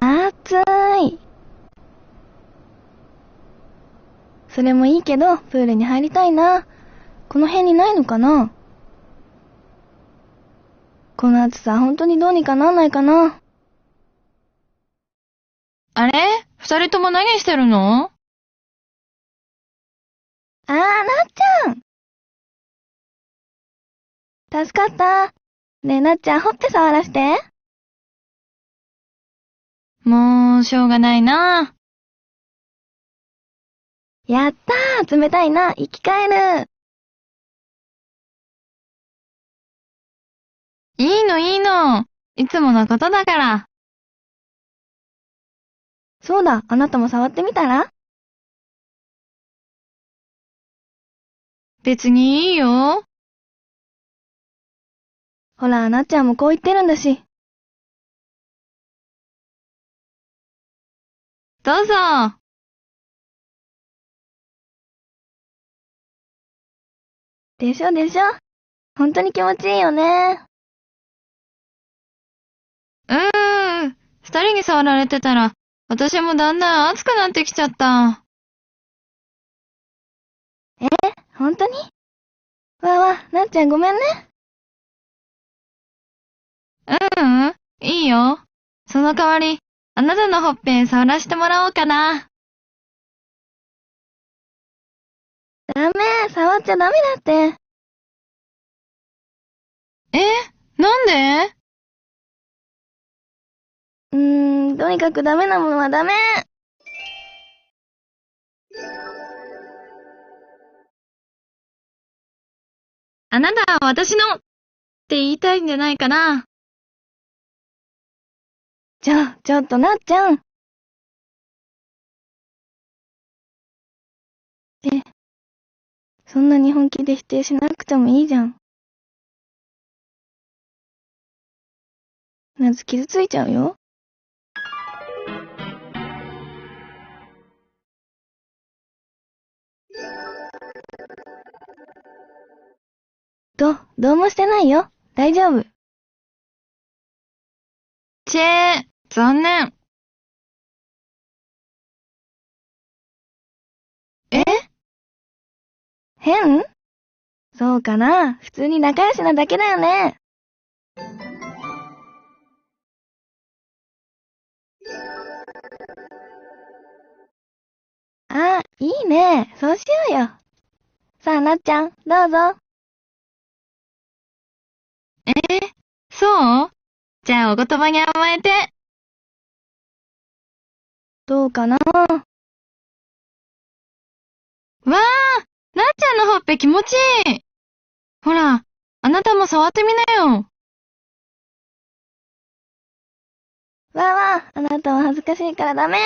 暑い。それもいいけど、プールに入りたいな。この辺にないのかなこの暑さ、本当にどうにかなんないかな。あれ？二人とも何してるの？あー、なっちゃん助かった。ねえ、なっちゃん、ほっぺ触らして。もう、しょうがないな。やったー冷たいな生き返るいいのいいの。いつものことだから。そうだ、あなたも触ってみたら？別にいいよ。ほら、なっちゃんもこう言ってるんだし。どうぞ。でしょでしょ本当に気持ちいいよね。うーん。二人に触られてたら、私もだんだん暑くなってきちゃった。え本当に？わわ、なっちゃんごめんね。ううん、いいよ。その代わり、あなたのほっぺ触らせてもらおうかな。ダメ、触っちゃダメだって。え？なんで？うーん、とにかくダメなものはダメ。あなたは私のって言いたいんじゃないかな。ちょ、ちょっとなっちゃん。え、そんなに本気で否定しなくてもいいじゃん。なず傷ついちゃうよ。ど、どうもしてないよ。大丈夫。ちえー、残念。え？変？そうかな普通に仲良しなだけだよね。あ、いいね。そうしようよ。さあ、なっちゃん、どうぞ。え？そう？じゃあお言葉に甘えて。どうかな？わあなっちゃんのほっぺ気持ちいいほら、あなたも触ってみなよ。わあわあ、あなたは恥ずかしいからダメ。